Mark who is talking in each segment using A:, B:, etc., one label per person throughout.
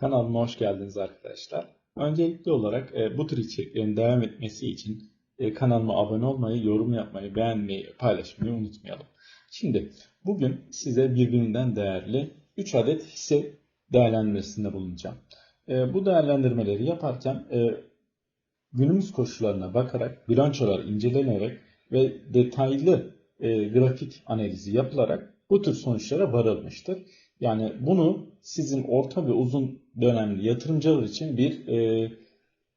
A: Kanalıma hoş geldiniz arkadaşlar. Öncelikli olarak e, bu tür içeriklerin devam etmesi için e, kanalıma abone olmayı, yorum yapmayı, beğenmeyi, paylaşmayı unutmayalım. Şimdi bugün size birbirinden değerli 3 adet hisse değerlendirmesinde bulunacağım. E, bu değerlendirmeleri yaparken günümüz koşullarına bakarak, bilançolar incelenerek ve detaylı grafik analizi yapılarak bu tür sonuçlara varılmıştır. Yani bunu sizin orta ve uzun dönemli yatırımcılar için bir e,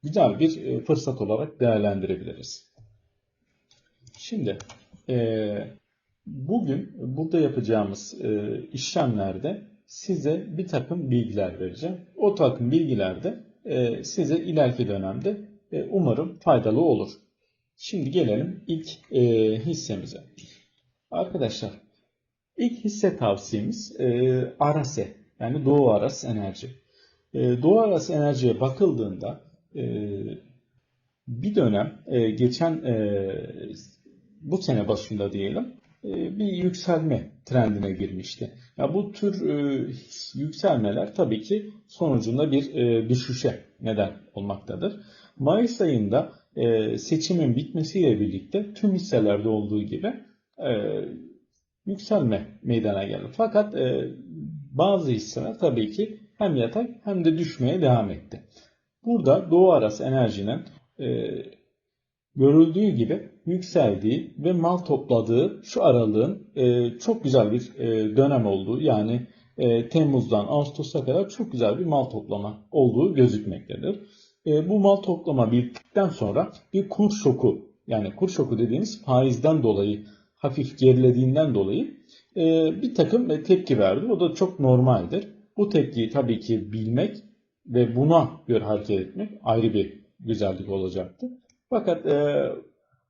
A: güzel bir e, fırsat olarak değerlendirebiliriz. Şimdi e, bugün burada yapacağımız e, işlemlerde size bir takım bilgiler vereceğim. O takım bilgiler de e, size ileriki dönemde e, umarım faydalı olur. Şimdi gelelim ilk e, hissemize. Arkadaşlar ilk hisse tavsiyemiz e, Arase yani Doğu Aras Enerji. E, Doğu Aras Enerji'ye bakıldığında e, bir dönem e, geçen e, bu sene başında diyelim e, bir yükselme trendine girmişti. Ya bu tür e, yükselmeler tabii ki sonucunda bir e, düşüşe neden olmaktadır. Mayıs ayında e, seçimin bitmesiyle birlikte tüm hisselerde olduğu gibi e, yükselme meydana geldi. Fakat e, bazı hisseler tabii ki hem yatak hem de düşmeye devam etti. Burada Doğu Aras Enerji'nin e, görüldüğü gibi yükseldiği ve mal topladığı şu aralığın e, çok güzel bir e, dönem olduğu yani e, Temmuz'dan Ağustos'a kadar çok güzel bir mal toplama olduğu gözükmektedir. E, bu mal toplama bittikten sonra bir kur şoku yani kur şoku dediğimiz faizden dolayı hafif gerilediğinden dolayı e, bir takım e, tepki verdi. O da çok normaldir. Bu tepkiyi tabii ki bilmek ve buna göre hareket etmek ayrı bir güzellik olacaktı. Fakat e,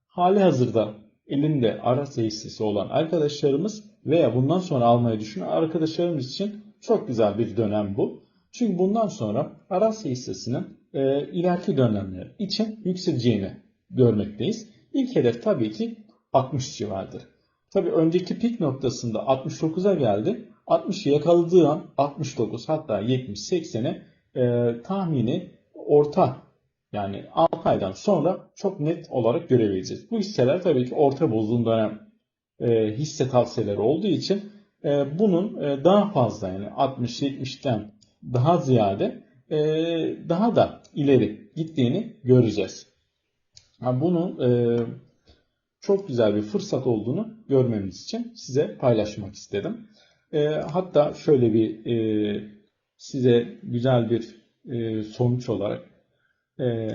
A: hali hazırda elinde ara hissesi olan arkadaşlarımız veya bundan sonra almayı düşünen arkadaşlarımız için çok güzel bir dönem bu. Çünkü bundan sonra Arasya hissesinin e, ileriki dönemler için yükseleceğini görmekteyiz. İlk hedef tabii ki 60 civarıdır. Tabii önceki pik noktasında 69'a geldi. 60'ı yakaladığı an 69 hatta 70-80'e e, tahmini orta yani 6 aydan sonra çok net olarak görebileceğiz. Bu hisseler tabii ki orta bozduğun dönem e, hisse tavsiyeleri olduğu için e, bunun e, daha fazla yani 60-70'ten daha ziyade e, daha da ileri gittiğini göreceğiz. Yani bunu e, çok güzel bir fırsat olduğunu görmemiz için size paylaşmak istedim. E, hatta şöyle bir e, size güzel bir e, sonuç olarak e,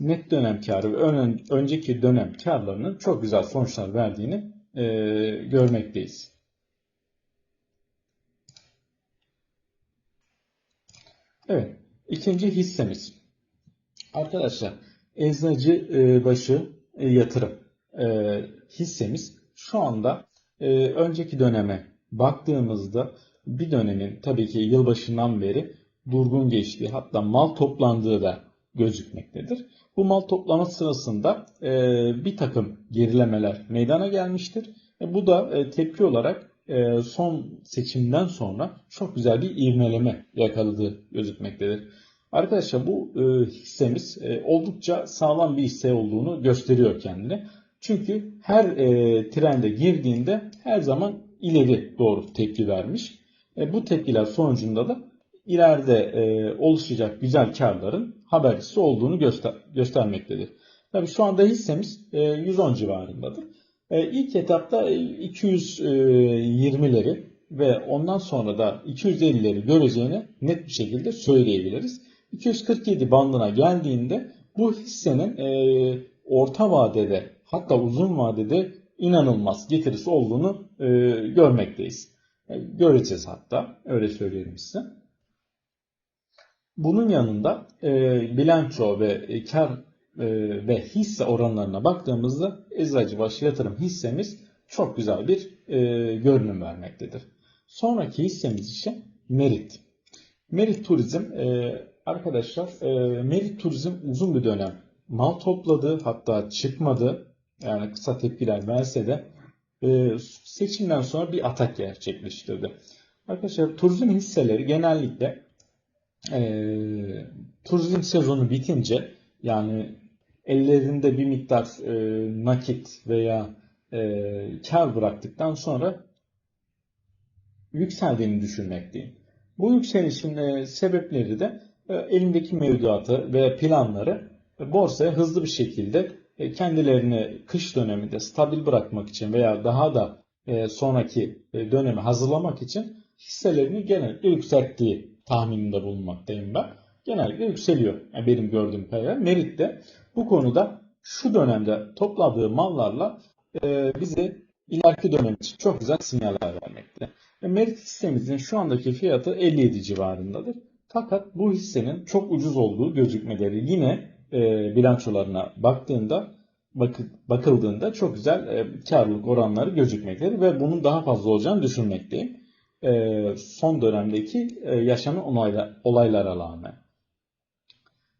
A: net dönem karı ve ön, önceki dönem karlarının çok güzel sonuçlar verdiğini e, görmekteyiz. Evet, ikinci hissemiz. Arkadaşlar, eczacı e, başı e, yatırım e, hissemiz şu anda e, önceki döneme baktığımızda bir dönemin tabii ki yılbaşından beri durgun geçtiği hatta mal toplandığı da gözükmektedir. Bu mal toplama sırasında e, bir takım gerilemeler meydana gelmiştir. E, bu da e, tepki olarak e, son seçimden sonra çok güzel bir ivmeleme yakaladığı gözükmektedir. Arkadaşlar bu e, hissemiz e, oldukça sağlam bir hisse olduğunu gösteriyor kendini. Çünkü her e, trende girdiğinde her zaman ileri doğru tepki vermiş. E, bu tepkiler sonucunda da ileride e, oluşacak güzel karların habercisi olduğunu göster göstermektedir. Tabi şu anda hissemiz e, 110 civarındadır. E, ilk etapta 220'leri e, ve ondan sonra da 250'leri göreceğini net bir şekilde söyleyebiliriz. 247 bandına geldiğinde bu hissenin e, orta vadede hatta uzun vadede inanılmaz getirisi olduğunu e, görmekteyiz. E, göreceğiz hatta öyle söyleyelim size. Bunun yanında e, bilanço ve e, kar e, ve hisse oranlarına baktığımızda Eczacıbaşı yatırım hissemiz çok güzel bir e, görünüm vermektedir. Sonraki hissemiz ise Merit. Merit Turizm e, arkadaşlar e, Merit Turizm uzun bir dönem mal topladı hatta çıkmadı yani kısa tepkiler verse de e, seçimden sonra bir atak gerçekleştirdi. Arkadaşlar turizm hisseleri genellikle Ee, turizm sezonu bitince yani ellerinde bir miktar e, nakit veya e, kar bıraktıktan sonra yükseldiğini düşünmekteyim. Bu yükselişin e, sebepleri de e, elindeki mevduatı ve planları e, borsaya hızlı bir şekilde e, kendilerini kış döneminde stabil bırakmak için veya daha da e, sonraki e, dönemi hazırlamak için hisselerini genellikle yükselttiği tahmininde bulunmaktayım ben. Genellikle yükseliyor. Yani benim gördüğüm kadarıyla. Merit de bu konuda şu dönemde topladığı mallarla e, bize ileriki dönem için çok güzel sinyaller vermekte. Ve Merit hissemizin şu andaki fiyatı 57 civarındadır. Fakat bu hissenin çok ucuz olduğu gözükmeleri yine e, bilançolarına baktığında bakı- bakıldığında çok güzel e, karlılık oranları gözükmektedir ve bunun daha fazla olacağını düşünmekteyim. E, son dönemdeki e, yaşanan olayla, olaylara rağmen.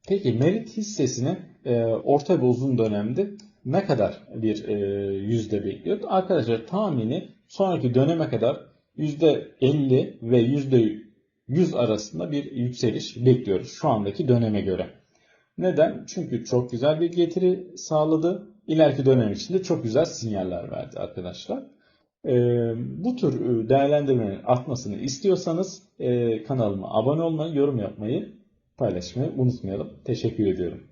A: Peki Merit hissesini e, orta ve uzun dönemde ne kadar bir e, yüzde bekliyor? Arkadaşlar tahmini sonraki döneme kadar yüzde 50 ve yüzde 100 arasında bir yükseliş bekliyoruz şu andaki döneme göre. Neden? Çünkü çok güzel bir getiri sağladı. İleriki dönem için de çok güzel sinyaller verdi arkadaşlar. Ee, bu tür e, değerlendirmenin artmasını istiyorsanız e, kanalıma abone olmayı, yorum yapmayı, paylaşmayı unutmayalım. Teşekkür ediyorum.